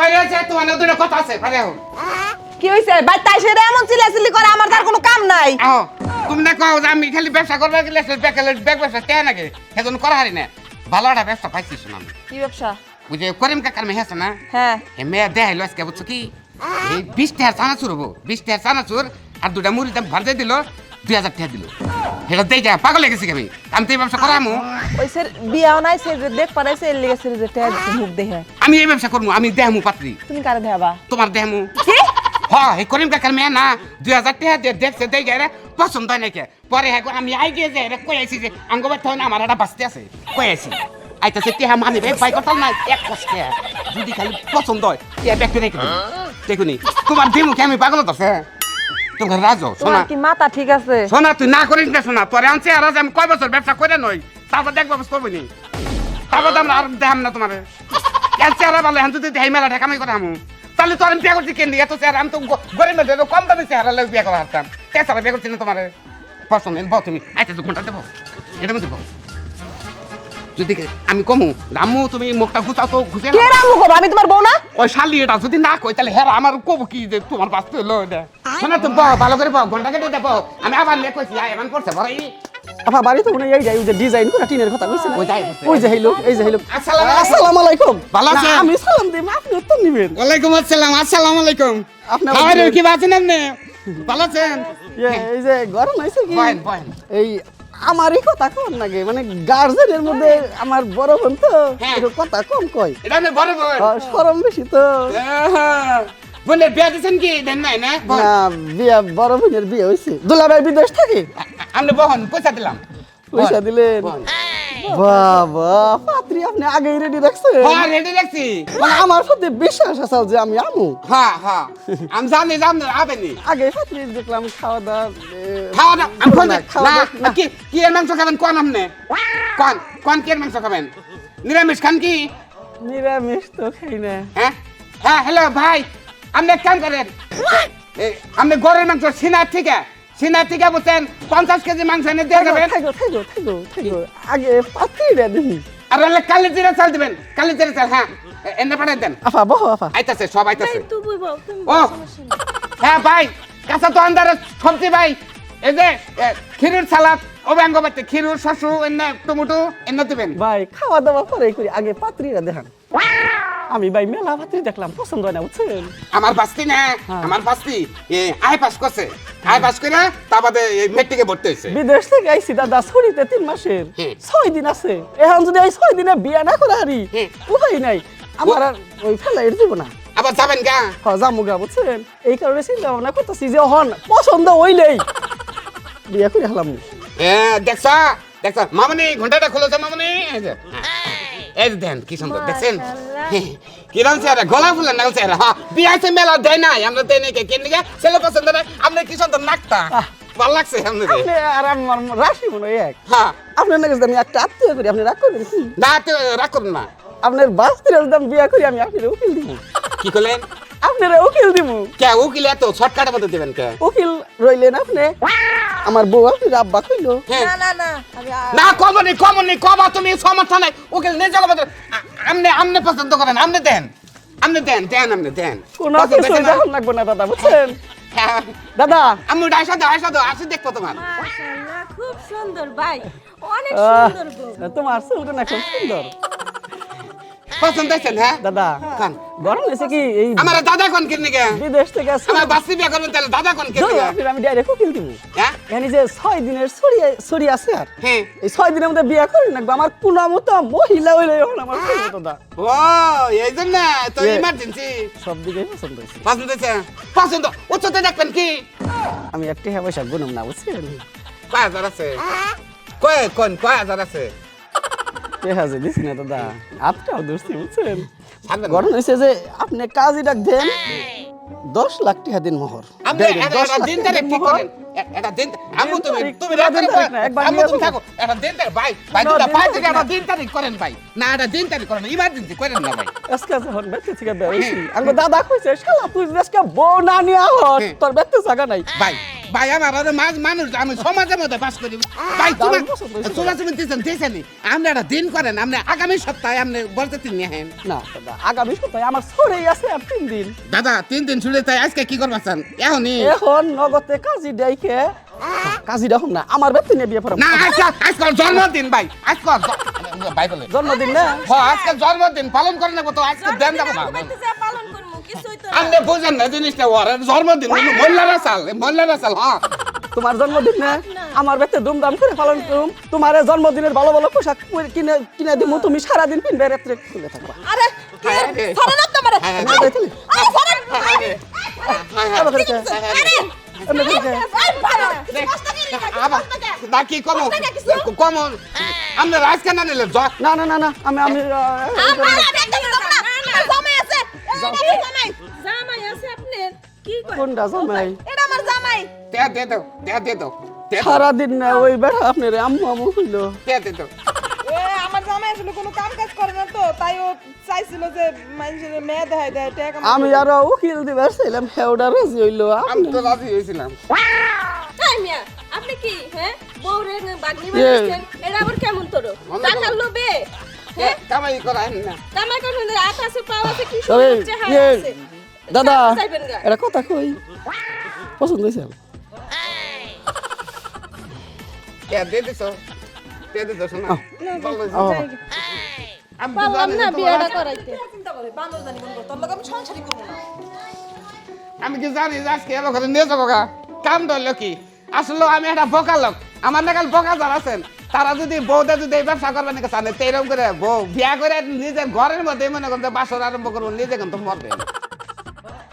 বাইরে আছে তোমার দুটো কথা আছে বাইরে আও কি হইছে? ভাই তাই সেটা এমন চিল্লাচিল্লি করে আমার তার কোনো কাম নাই। আও তুমি না কও আমি খালি ব্যবসা করবে গেলে ব্যাগ ব্যাগ ব্যবসা তে নাকি? সেজন করা হারি না। ভালো একটা ব্যবসা পাইছি শোনা। কি ব্যবসা? বুঝে করিম কাকার মেয়ে আছে না? হ্যাঁ। এ মেয়ে দেখাইলো আজকে বুঝছ কি? এই বিশ টাকার চানাচুর হব বিশ টাকার চানাচুর আর দুটা মুড়ি দাম ভাজে দিল দুই হাজার টাকা দিল। সেটা যা পাগল লেগেছি আমি? আমি তো এই ব্যবসা করামু? ওই স্যার বিয়াও নাই সে যে দেখ পারাইছে এর লিগে স্যার যে ট্যাগ মুখ দেখে আমি এই ব্যবসা করব আমি দেহামু পাত্রী। তুমি কারে দেবা তোমার দেহামু। কি হ এই করিম কাকার মেয়ে না দুই হাজার টাকা দিয়ে দেখছে দেই যায় রে পছন্দ হয় নাকি? পরে হ্যাঁ আমি আই গিয়ে যাই রে কই আইছি যে আঙ্গবার থাও না আমার একটা বাঁচতে আছে। কই আইছি? আইতাছে টিহা মানি রে বাই করতাম না এক কষ্টে। যদি খালি পছন্দ হয় টিহা রেখে দেবো দেখুনি তোমার দিমুখে আমি পাগল আছে তোমার রাজো শোনা তোমার কি মাথা ঠিক আছে? শোনা তুই না করিস না শোনা তোরে আনছে আর আজ আমি কয় বছর ব্যবসা করে নই তারপর দেখব করব নি। তারপর তো আমরা আর দেখাম না তোমার। চেহারা ভালো হ্যাঁ যদি দেখাই মেলা ঠেকামি করে আমু তাহলে তো আমি বিয়ে করছি কেন এত চেহারা আমি তো গরিব মেয়েদের কম দামি চেহারা লাগে বিয়ে করা হারতাম চেহারা বিয়ে করছি না তোমার? পছন্দ বল তুমি। আইতে দু ঘণ্টা দেবো। এটা বল। যদি আমি কমু রামু তুমি মুখটা ঘুচাও তো ঘুষে কে রামু করব আমি তোমার বউ না ওই শালি এটা যদি না কই তাহলে হ্যাঁ আমার কব কি যে তোমার বাঁচতে হলো এটা শোনা তুমি বল ভালো করে বল ঘণ্টা কেটে দেবো আমি আবার লে কইছি আয় এমন করছে বড় আপা বাড়ি তো মনে এই যাই যে ডিজাইন করা টিনের কথা কইছেন ওই যাই। ওই যে হইল এই যে হইল। আসসালামু আলাইকুম। ভালো আছেন? আমি সালাম দেব আপনি উত্তর নিবেন। ওয়ালাইকুম আসসালাম আসসালামু আলাইকুম। আপনার খাবার কি আছেন আপনি ভালো আছেন? এই যে গরম হয়েছে কি? এই আমারই কথা কম লাগে মানে গার্জেনের মধ্যে আমার বড় বোন তো হ্যাঁ। একটু কথা কম কয় এটা আমি বড় বোন। আহ, বেশি তো। বলে বিয়া দিছেন কি? দেন নাই না? না বিয়া বড় বোনের বিয়ে হয়েছে দুলাভাই বিদেশ থাকে? আমি বহন পয়সা দিলাম। পয়সা দিলেন। বাবা পাত্রী আপনি আগেই রেডি রাখছেন হ্যাঁ রেডি রাখছি মানে আমার সাথে বিশ্বাস আছে যে আমি আমু। হ্যাঁ হ্যাঁ। আমি জানি জানি আবেনি। আগে পাত্রী দেখলাম খাওয়া দাওয়া খাওয়া দাওয়া আমি কোন না। কি কি এর মাংস খাবেন? কোন আপনি? কোন কোন কি এর মাংস খাবেন? নিরামিষ খান কি? নিরামিষ তো খাই না। হ্যাঁ? হ্যাঁ হ্যালো ভাই আপনি কাম করেন। আপনি গরের মাংস সিনার থেকে সিনার থেকে বলছেন পঞ্চাশ কেজি মাংস এনে দিয়ে থাকো আগে পাত্রীরা দেখি। আর হলে কালি জিরা চাল দিবেন কালি জিরা চাল হ্যাঁ। এনে পাঠাই দেন। আফা বহ আফা। আইতাছে সব আইতাছে। ও। হ্যাঁ ভাই কাঁচা তো আন্দারে সবজি ভাই। এই যে এ, খিরুর সালাদ অব্যাঙ্গ বাড়তে খিরুর শসু এনে টমেটো এনে দিবেন। ভাই খাওয়া দাওয়া পরে করি আগে পাত্রীরা দেখান। আমি ভাই মেলা পাত্রী দেখলাম পছন্দ হয় না বুঝছেন? আমার বাস্তি না হ্যাঁ। আমার বাস্তি। এ আই পাস করছে। আই পাস করে তা বাদে এই মেট্রিকে ভর্তি হয়েছে বিদেশ থেকে আইসি দাদা ছড়িতে তিন মাসের। ছয় দিন আছে। এখন যদি এই ছয় দিনে বিয়া না করে হারি। উপায় নাই। আমার আর ওই ফেলাই দিব না। আবার যাবেন গা? হ জামুগা বুঝছেন? এই কারণে চিন্তা ভাবনা করতেছি যে হন পছন্দ হইলেই বিয়া করে হলাম হ্যাঁ দেখছ? দেখছ? মামনি ঘন্টাটা খুলেছে মামনি। এই দেন কি সুন্দর দেখছেন? কিরম চেহারা? গোলাপ ফুলের না চেহারা হ্যাঁ? বিয়াতে মেলা দেয় নাই আমরা দেয় নাই কেন ছেলে পছন্দ নাই আপনার কি সুন্দর নাকটা। ভালো লাগছে আপনাদের? আপনি আর আমার রাশি মনে এক। হ্যাঁ। আপনার নাকি আমি একটা আত্মীয় করি আপনি রাগ করবেন না রাগ করুন না। আপনার বাস্তির দাম বিয়া করি আমি আপনার উকিল দিই কি করলেন? আপনার উকিল দিব কে উকিল এত? শর্টকাটের মধ্যে দেবেন কে? উকিল রইলেন আপনি। আমার বউ আপনার আব্বা কইলো। না না না না কমনি কমনি কবা তুমি সমস্যা নাই। উকিল নিজে কবা আমনে আমনে পছন্দ করেন আমনে দেন। আমনে দেন দেন আমনে দেন। কোনো কিছু না? যখন লাগবে না দাদা বুঝছেন? হ্যাঁ। দাদা। আমি ডাইসা দাও আইসা দাও আসি দেখব তোমার। মাশাআল্লাহ খুব সুন্দর ভাই। অনেক সুন্দর তোমার চুলটা না খুব সুন্দর। পছন্দ হয়েছেন হ্যাঁ দাদা কান? গরম হয়েছে কি? এই আমার দাদা কোন কিনে গে? বিদেশ থেকে। আমার বাসি বিয়ে করবেন তাহলে দাদা কোন কিনে গে? আমি ডাইরেক্ট দিব। হ্যাঁ? যে ছয় দিনের ছড়ি ছড়ি আছে আর হ্যাঁ। এই ছয় দিনের মধ্যে বিয়া করি না আমার কোন মতো মহিলা হইলে এখন আমার কোনো মতো দা ও এই জন্য তো। ইমার্জেন্সি সব দিকে পছন্দ হয়েছে। পছন্দ হয়েছে? পছন্দ। উচ্চতে দেখবেন কি? আমি একটা হ্যাঁ পয়সা গুনুম না বুঝছেন? কয় হাজার আছে? কয় কোন কয় হাজার আছে? হাজে দিছি না দাদা আপটাও দোস্তি বুঝছেন? গরম হয়েছে যে আপনি কাজই ডাক দেন দশ লাখ টাকা দিন মোহর। আপনি Direct একটা- 10 একটা লাখ দিন তারিখ ঠিক করেন। একটা দিন আমু তুমি তুমি দিন রাত করে তারিখ না, একবার আমু তুমি থাকো। একটা দিন তারিখ ভাই ভাই দুটা পাঁচ থেকে একটা দিন তারিখ করেন ভাই। না একটা দিন তারিখ করেন ইমার্জেন্সি করেন না ভাই। আজকে আছে হন থেকে বেরোইছি। আঙ্গ দাদা কইছে শালা তুই আজকে বউ না নিয়ে আহত হ্যাঁ। তোর বেতে জায়গা নাই। ভাই ভাই আমার আরে মাঝ মানুষ আমি সমাজের মধ্যে বাস করি। ভাই তোমার। তোমার তুমি দিয়েছেন দিয়েছেন আপনি একটা দিন করেন আপনি আগামী সপ্তাহে আপনি বলতে তিন নিয়ে না দাদা আগামী সপ্তাহে আমার ছড়েই আছে আর তিন দিন। দাদা তিন দিন ছুটে তাই আজকে কি করবাছেন এখনই। এখন নগদে কাজী ডাইকে কাজী দেখুন না আমার ব্যক্তি নিয়ে বিয়ে পড়াবো। না আজকে আজকে জন্মদিন ভাই। আজকে ভাই বলে জন্মদিন না? হ আজকে জন্মদিন পালন করে নেব তো আজকে দেন যাব না আপনি বুঝেন না জিনিসটা ওর জন্মদিন মহিলারা সাল মহিলারা সাল হ্যাঁ। তোমার জন্মদিন না? আমার ব্যক্তি ধুমধাম করে পালন করুম। তোমার জন্মদিনের ভালো ভালো পোশাক কিনে কিনে দিব তুমি সারাদিন পিনবে রাত্রে খুলে থাকবা। আরে কি? হ্যাঁ। ছাড়েন না তোমারে। হ্যাঁ? আরে কে? আরে? আরে বাবা কোনটা জামাই? এটা আমার জামাই। দে দে দাও দে দে দাও সারাদিন না ওই বেড়া আপনার আম্মু আম্মু হইল। দে দে দাও এ, আমার জামাই আসলে কোনো কাম কাজ করে না তো তাই ও চাইছিল যে মানুষের মেয়ে দেখাই দেয় টাকা আমি আরও উকিল দিবার ছিলাম হেউডা রাজি হইল। আমি তো রাজি তাই মিয়া আপনি কি হ্যাঁ? বউরে বাগনি। মারছেন এটা আবার কেমন তোর? টাকার লোভে হ্যাঁ? কামাই করেন না। কামাই করছেন আট আছে পাও আছে কি সুন্দর চেহারা আছে। দাদা। এটা কথা কই? পছন্দ হয়েছে আমি কি জানি যে আজকে এলো ঘরে নিয়ে যাব গা? কাম ধরলো কি? আসলে আমি একটা বোকা লোক। আমার নাকাল বোকা যারা আছেন তারা যদি বউটা যদি এই ব্যবসা করবে নাকি জানে? তো এরকম করে বউ বিয়া করে নিজের ঘরের মধ্যে মনে করতে বাসর আরম্ভ করব নিজে কিন্তু মরবে।